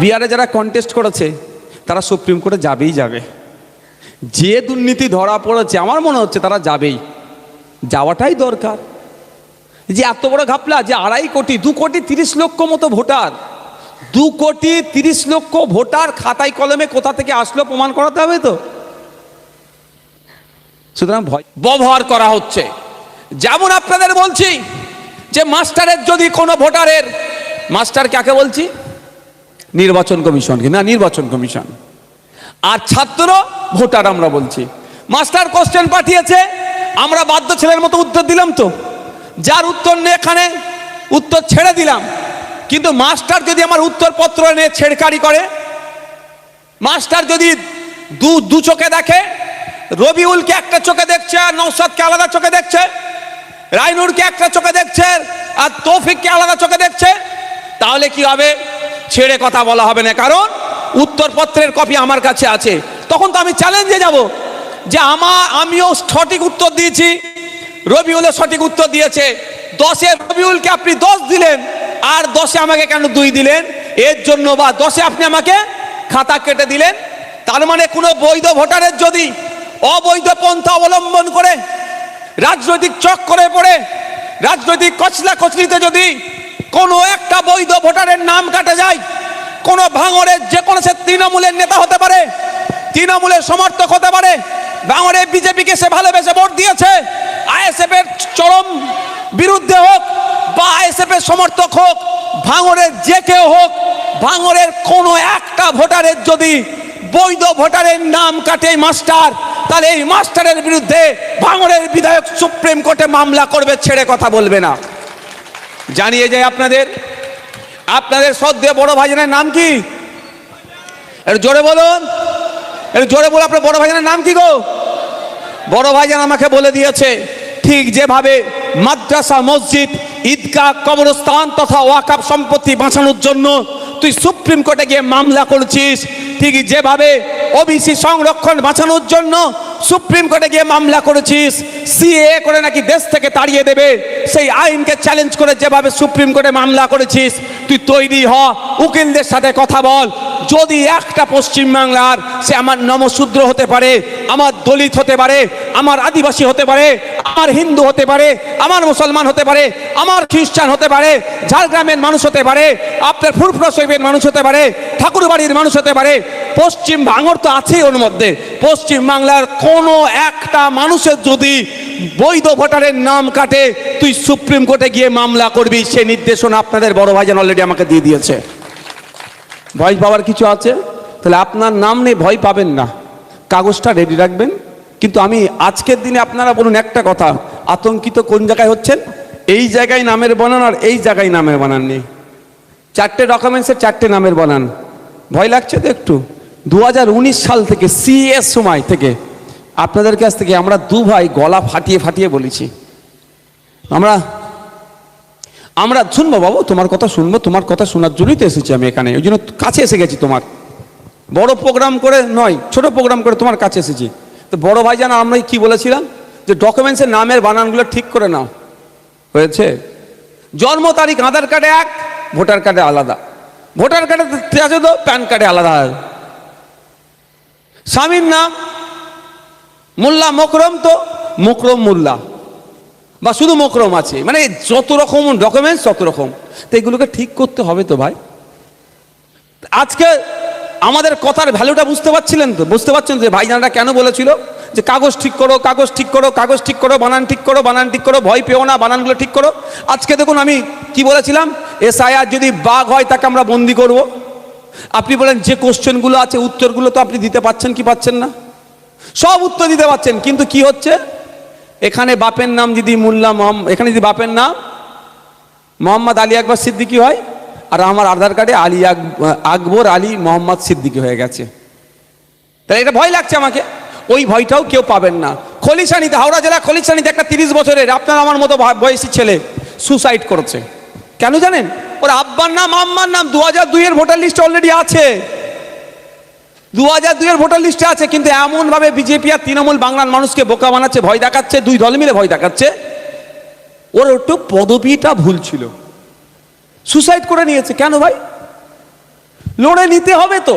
বিহারে যারা কন্টেস্ট করেছে, তারা সুপ্রিম কোর্টে যাবেই যাবে। যে দুর্নীতি ধরা পড়েছে, আমার মনে হচ্ছে তারা যাবেই। যাওয়াটাই দরকার। যে এত বড় ঘাপলা, যে আড়াই কোটি, দু কোটি তিরিশ লক্ষ মতো ভোটার, দু কোটি তিরিশ লক্ষ ভোটার খাতায় কলমে কোথা থেকে আসলো প্রমাণ করাতে হবে তো? সুতরাং ভয় ব্যবহার করা হচ্ছে। যেমন আপনাদের বলছি, যে মাস্টারের যদি কোনো ভোটারের, মাস্টার কাকে বলছি? নির্বাচন কমিশনকে না, নির্বাচন কমিশন। আর ছাত্র ভোটার আমরা বলছি। মাস্টার কোশ্চেন পাঠিয়েছে, আমরা বাধ্য ছেলের মতো উত্তর দিলাম তো। যার উত্তর নিয়ে এখানে উত্তর ছেড়ে দিলাম। কিন্তু মাস্টার যদি আমার উত্তরপত্র নিয়ে ছেড়কারি করে, মাস্টার যদি দু দু চোখে দেখে, রবিউলকে একটা চোখে দেখছে আর নৌসাদকে আলাদা চোখে দেখছে রাইনুরকে একটা চোখে দেখছে আর তৌফিককে আলাদা চোখে দেখছে, তাহলে কি হবে? ছেড়ে কথা বলা হবে না, কারণ উত্তরপত্রের কপি আমার কাছে আছে। তখন তো আমি চ্যালেঞ্জে যাব যে আমার আমিও সঠিক উত্তর দিয়েছি, রবিউলও সঠিক উত্তর দিয়েছে। দশে রবিউলকে আপনি দশ দিলেন, আর দশে আমাকে কেন দুই দিলেন? এর জন্য বা দশে আপনি আমাকে খাতা কেটে দিলেন। তার মানে কোনো বৈধ ভোটারের যদি অবৈধ পন্থা অবলম্বন করে, রাজনৈতিক চক্করে পড়ে, রাজনৈতিক কচলা কচলিতে যদি কোনো একটা বৈধ ভোটারের নাম কাটা যায়। কোনো ভাঙরের যে কোনো সে তৃণমূলের নেতা হতে পারে, তৃণমূলের সমর্থক হতে পারে। ভাঙরে বিজেপিকে সে ভালোবেসে ভোট দিয়েছে। আইএসএফ এর চরম বিরুদ্ধে হোক বা আইএসএফ এর সমর্থক হোক ভাঙরের যে কেউ হোক ভাঙরের কোনো একটা ভোটারের যদি বৈধ ভোটারের নাম কাটে মাস্টার, তাহলে এই মাস্টারের বিরুদ্ধে ভাঙরের বিধায়ক সুপ্রিম কোর্টে মামলা করবে, ছেড়ে কথা বলবে না। জানিয়ে যায় আপনাদের। আপনাদের সদ্যে বড় ভাইজানের নাম কি? জোরে বলুন। জোরে বলুন, আপনার বড় ভাইজানের নাম কি গো? বড় ভাইজান আমাকে বলে দিয়েছে, ঠিক যেভাবে মাদ্রাসা, মসজিদ, ঈদগাহ, কবরস্থান তথা ওয়াকাপ সম্পত্তি বাঁচানোর জন্য তুই সুপ্রিম কোর্টে গিয়ে মামলা করেছিস, ঠিক যেভাবে ওবিসি সংরক্ষণ বাঁচানোর জন্য সুপ্রিম কোর্টে গিয়ে মামলা করেছিস সিএ করে নাকি দেশ থেকে তাড়িয়ে দেবে, সেই আইনকে চ্যালেঞ্জ করে যেভাবে সুপ্রিম কোর্টে মামলা করেছিস, তুই তৈরি হ, উকিলদের সাথে কথা বল। যদি একটা পশ্চিম বাংলার সে আমার নমশূদ্র হতে পারে, আমার দলিত হতে পারে, আমার আদিবাসী হতে পারে, আমার হিন্দু হতে পারে, আমার মুসলমান হতে পারে, আমার খ্রিস্টান হতে পারে, ঝাড়গ্রামের মানুষ হতে পারে, আপনার ফুরফুরা শৈবের মানুষ হতে পারে, ঠাকুরবাড়ির মানুষ হতে পারে পশ্চিম ভাঙর তো আছেই ওর মধ্যে। পশ্চিম বাংলার কোনো একটা মানুষের যদি বৈধ ভোটারের নাম কাটে, তুই সুপ্রিম কোর্টে গিয়ে মামলা করবি, সে নির্দেশনা আপনাদের বড় ভাইজান অলরেডি আমাকে দিয়ে দিয়েছে। ভয় পাওয়ার কিছু আছে? তাহলে আপনার নাম নেই ভয় পাবেন না। কাগজটা রেডি রাখবেন। কিন্তু আমি আজকের দিনে আপনারা বলুন একটা কথা, আতঙ্কিত কোন জায়গায় হচ্ছেন? এই জায়গায় নামের বানান আর এই জায়গায় নামের বানান নেই চারটে ডকুমেন্টসের চারটে নামের বানান। ভয় লাগছে তো একটু? দু হাজার উনিশ সাল থেকে সিএস সময় থেকে আপনাদের কাছ থেকে আমরা দু ভাই গলা ফাটিয়ে ফাটিয়ে বলেছি। আমরা আমরা শুনব বাবু, তোমার কথা শুনব, তোমার কথা শোনার জন্যই তো এসেছি আমি এখানে, ওই জন্য কাছে এসে গেছি তোমার। বড় প্রোগ্রাম করে নয়, ছোট প্রোগ্রাম করে তোমার কাছে এসেছি। তো বড় ভাই জানা আমরা কি বলেছিলাম? যে ডকুমেন্টসের নামের বানানগুলো ঠিক করে নাও। হয়েছে? জন্ম তারিখ, আধার কার্ডে এক ভোটার কার্ডে আলাদা। ভোটার কার্ডে আছে তো প্যান কার্ডে আলাদা। স্বামীর নাম মোল্লা মকরম তো, মকরম মোল্লা। বা শুধু মকরম আছে। মানে যত রকম ডকুমেন্টস তত রকম। তো এগুলোকে ঠিক করতে হবে তো ভাই? আজকে আমাদের কথার ভ্যালুটা বুঝতে পারছিলেন তো? বুঝতে পারছেন যে ভাইজানরা কেন বলেছিল? যে কাগজ ঠিক করো, কাগজ ঠিক করো, কাগজ ঠিক করো, বানান ঠিক করো, বানান ঠিক করো, ভয় পেও না, বানানগুলো ঠিক করো। আজকে দেখুন আমি কি বলেছিলাম? এসআইআর যদি বাঘ হয়, তাকে আমরা বন্দি করব। আপনি বলেন যে কোশ্চেনগুলো আছে, উত্তরগুলো তো আপনি দিতে পাচ্ছেন কি পাচ্ছেন না? সব উত্তর দিতে পাচ্ছেন, কিন্তু কি হচ্ছে? এখানে বাপের নাম যদি মোল্লা এখানে যদি বাপের নাম মোহাম্মদ আলী আকবর সিদ্দিকী হয়, আর আমার আধার কার্ডে আলী আকবর আলী মোহাম্মদ সিদ্দিকী হয়ে গেছে। তাহলে এটা ভয় লাগছে আমাকে। ওই ভয়টাও কেউ পাবেন না। খলিশানিতে হাওড়া জেলা খলিশানিতে একটা তিরিশ বছরের, আপনার আমার মতো বয়সী ছেলে সুসাইড করেছে। কেন জানেন? ওর আব্বার নাম, আম্মার নাম দু হাজার দুইয়ের ভোটার লিস্ট অলরেডি আছে। দু হাজার দুইয়ের ভোটার লিস্টে আছে, কিন্তু এমনভাবে বিজেপি আর তৃণমূল বাংলার মানুষকে বোকা বানাচ্ছে, ভয় দেখাচ্ছে, দুই দল মিলে ভয় দেখাচ্ছে। ওর একটু পদবিটা ভুল ছিল। সুসাইড করে নিয়েছে। কেন ভাই? লড়ে নিতে হবে তো।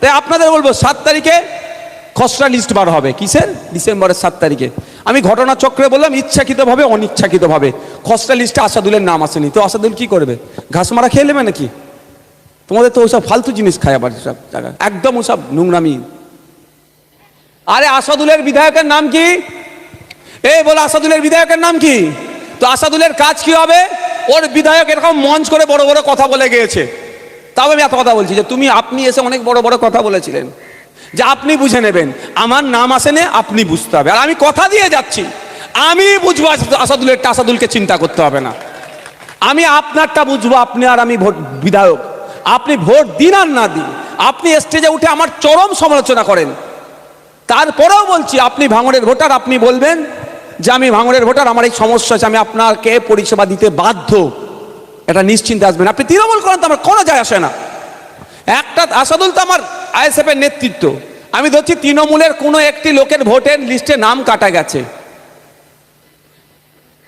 তাই আপনাদের বলব, সাত তারিখে খসড়া লিস্ট বার হবে। কিসের? ডিসেম্বরের সাত তারিখে। আমি ঘটনা চক্রে বললাম, ইচ্ছাকৃতভাবে, অনিচ্ছাকৃতভাবে। খসড়া লিস্টে আসাদুলের নাম আসেনি। তো আসাদুল কি করবে? ঘাস মারা খেয়ে নেবে নাকি? তোমাদের তো ওসব ফালতু জিনিস খায় আবার সব জায়গায়। একদম ওসব নোংরামি। আরে আসাদুলের বিধায়কের নাম কি? এ, বলো, আসাদুলের বিধায়কের নাম কি? তো আসাদুলের কাজ কি হবে? ওর বিধায়ক এরকম মঞ্চ করে বড় বড় কথা বলে গিয়েছে। তাও আমি এত কথা বলছি যে, তুমি, আপনি এসে অনেক বড় বড় কথা বলেছিলেন। যে আপনি বুঝে নেবেন। আমার নাম আসে আসেনে আপনি বুঝতে হবে। আর আমি কথা দিয়ে যাচ্ছি। আমি বুঝব আসাদ- আসাদুলেরটা আসাদুলকে চিন্তা করতে হবে না। আমি আপনারটা বুঝব, আপনি আর আমি ভোট বিধায়ক। আপনি ভোট দিন আর না দিন। আপনি স্টেজে উঠে আমার চরম সমালোচনা করেন। তারপরেও বলছি, আপনি ভাঙড়ের ভোটার, আপনি বলবেন যে আমি ভাঙড়ের ভোটার, আমার এই সমস্যা আছে আমি আপনাকে পরিষেবা দিতে বাধ্য। এটা নিশ্চিন্তে আসবেন। আপনি তৃণমূল করেন তো আমার কোনো যায় আসে না। একটা আসাদুল তো আমার আইএসএফ এর নেতৃত্ব। আমি ধরছি তৃণমূলের কোনো একটি লোকের ভোটের লিস্টে নাম কাটা গেছে।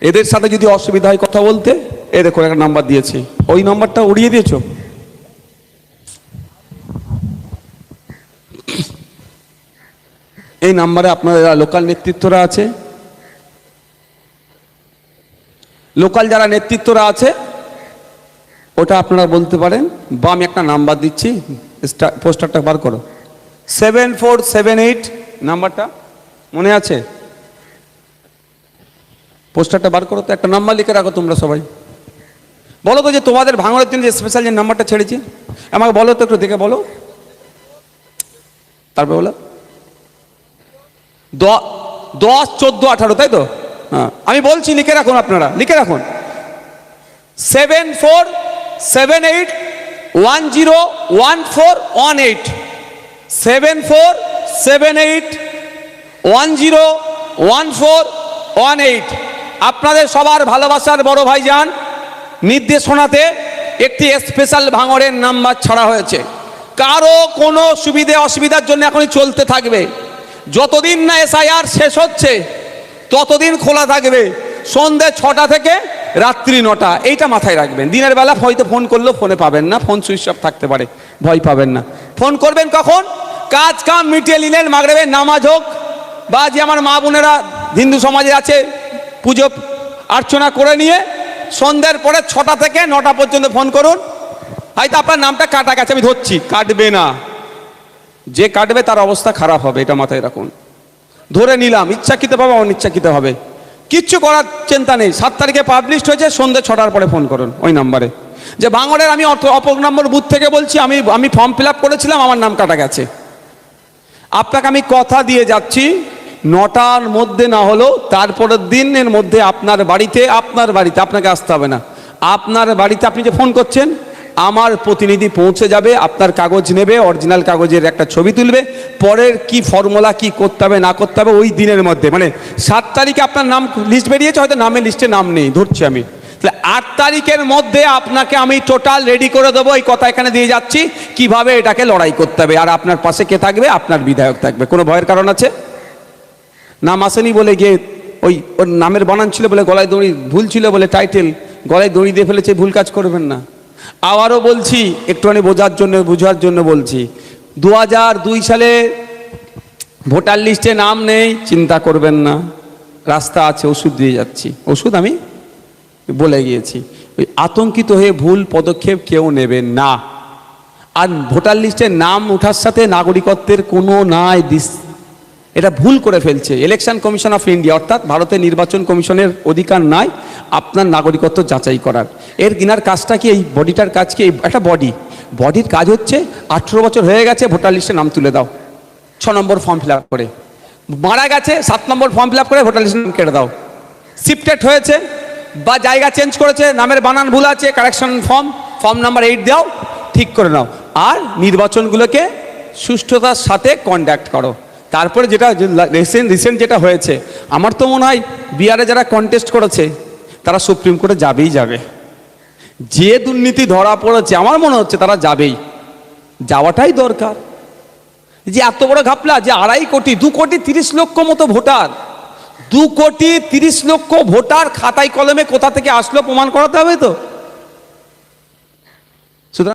এদের সাথে যদি অসুবিধা হয় কথা বলতে, এ দেখো একটা নাম্বার দিয়েছি। ওই নাম্বারটা উড়িয়ে দিয়েছ? এই নাম্বারে আপনাদের লোকাল নেতৃত্বরা আছে, লোকাল যারা নেতৃত্বরা আছে, ওটা আপনারা বলতে পারেন। বা আমি একটা নাম্বার দিচ্ছি। পোস্টারটা বার করো। সেভেন ফোর সেভেন এইট নাম্বারটা মনে আছে? পোস্টারটা বার করো তো, একটা নাম্বার লিখে রাখো তোমরা সবাই। বলো তো যে তোমাদের ভাঙড়ের জন্য যে স্পেশাল যে নাম্বারটা ছেড়েছি, আমাকে বলো তো একটু দেখে বলো। তারপর বলো। দশ, চোদ্দ, আঠারো, তাই তো? হ্যাঁ আমি বলছি লিখে রাখুন আপনারা, লিখে রাখুন। Seven four seven eight one zero one four one eight seven four seven eight one zero one four one eight আপনাদের সবার ভালোবাসার বড় ভাইজান, নির্দেশনাতে একটি স্পেশাল ভাঙড়ের নাম্বার ছাড়া হয়েছে। কারও কোনো সুবিধে অসুবিধার জন্য এখনই চলতে থাকবে। যতদিন না এসআইআর শেষ হচ্ছে, ততদিন খোলা থাকবে। সন্ধে ছটা থেকে রাত্রি নটা, এইটা মাথায় রাখবেন। দিনের বেলা হয়তো ফোন করলেও ফোনে পাবেন না, ফোন সুইচ অফ থাকতে পারে, ভয় পাবেন না। ফোন করবেন কখন? কাজ কাম, মিটিয়ে নিলেন, মাগরেবের নামাজ হোক, বা যে আমার মা বোনেরা হিন্দু সমাজে আছে, পুজো অর্চনা করে নিয়ে, সন্ধ্যের পরে ছটা থেকে নটা পর্যন্ত ফোন করুন। হয়তো আপনার নামটা কাটা গেছে, আমি ধরছি, কাটবে না। যে কাটবে তার অবস্থা খারাপ হবে, এটা মাথায় রাখুন। ধরে নিলাম, ইচ্ছাকৃতভাবে অনিচ্ছাকৃতভাবে। কিচ্ছু করার চিন্তা নেই। সাত তারিখে পাবলিশ হয়েছে, সন্ধ্যে ছটার পরে ফোন করুন ওই নাম্বারে যে ভাঙড়ের আমি অপর নম্বর বুথ থেকে বলছি, আমি আমি ফর্ম ফিল করেছিলাম, আমার নাম কাটা গেছে। আপনাকে আমি কথা দিয়ে যাচ্ছি, নটার মধ্যে না হলেও তারপরের দিনের মধ্যে আপনার বাড়িতে আপনার বাড়িতে, আপনাকে আসতে হবে না। আপনার বাড়িতে আপনি যে ফোন করছেন আমার প্রতিনিধি পৌঁছে যাবে, আপনার কাগজ নেবে অরিজিনাল কাগজের একটা ছবি তুলবে, পরের কি ফর্মুলা কি করতে হবে, না করতে হবে, ওই দিনের মধ্যে। মানে সাত তারিখে আপনার নাম লিস্ট বেরিয়েছে, হয়তো নামের লিস্টে নাম নেই, ধরছি আমি। তাহলে আট তারিখের মধ্যে আপনাকে আমি টোটাল রেডি করে দেবো, এই কথা এখানে দিয়ে যাচ্ছি, কীভাবে এটাকে লড়াই করতে হবে। আর আপনার পাশে কে থাকবে? আপনার বিধায়ক থাকবে। কোনো ভয়ের কারণ আছে? নাম আসেনি বলে গিয়ে ওই ওর নামের বানান ছিল বলে গলায় দড়ি, ভুল ছিল বলে টাইটেল গলায় দড়ি দিয়ে ফেলেছে, ভুল কাজ করবেন না। আবারও বলছি, একটুখানি বোঝার জন্য বোঝার জন্য বলছি। দু দুই সালে ভোটার লিস্টে নাম নেই, চিন্তা করবেন না। রাস্তা আছে, ওষুধ দিয়ে যাচ্ছি। ওষুধ আমি বলে গিয়েছি। ওই আতঙ্কিত হয়ে ভুল পদক্ষেপ কেউ নেবেন না। আর ভোটার লিস্টে নাম ওঠার সাথে নাগরিকত্বের কোনো নাই এটা ভুল করে ফেলছে। ইলেকশন কমিশন অফ ইন্ডিয়া অর্থাৎ ভারতের নির্বাচন কমিশনের অধিকার নাই, আপনার নাগরিকত্ব যাচাই করার। এর কিনার কাজটা কি, এই বডিটার কাজ কি একটা বডি বডির কাজ হচ্ছে, আঠেরো বছর হয়ে গেছে, ভোটার লিস্টে নাম তুলে দাও। ছ নম্বর ফর্ম ফিল করে। মারা গেছে, সাত নম্বর ফর্ম ফিল করে, ভোটার লিস্টে নাম কেটে দাও। শিফটেড হয়েছে, বা জায়গা চেঞ্জ করেছে, নামের বানান ভুল আছে correction form form number eight দাও, ঠিক করে নাও। আর নির্বাচনগুলোকে সুষ্ঠুতার সাথে কন্ডাক্ট করো। তারপরে যেটা রিসেন্ট রিসেন্ট যেটা হয়েছে, আমার তো মনে হয় বিহারে যারা কন্টেস্ট করেছে, তারা সুপ্রিম কোর্টে যাবেই যাবে। যে দুর্নীতি ধরা পড়েছে, আমার মনে হচ্ছে তারা যাবেই। যাওয়াটাই দরকার। যে এত বড় ঘাপলা, যে আড়াই কোটি, দু কোটি তিরিশ লক্ষ মতো ভোটার, দু কোটি তিরিশ লক্ষ ভোটার খাতায় কলমে কোথা থেকে আসলো প্রমাণ করাতে হবে তো?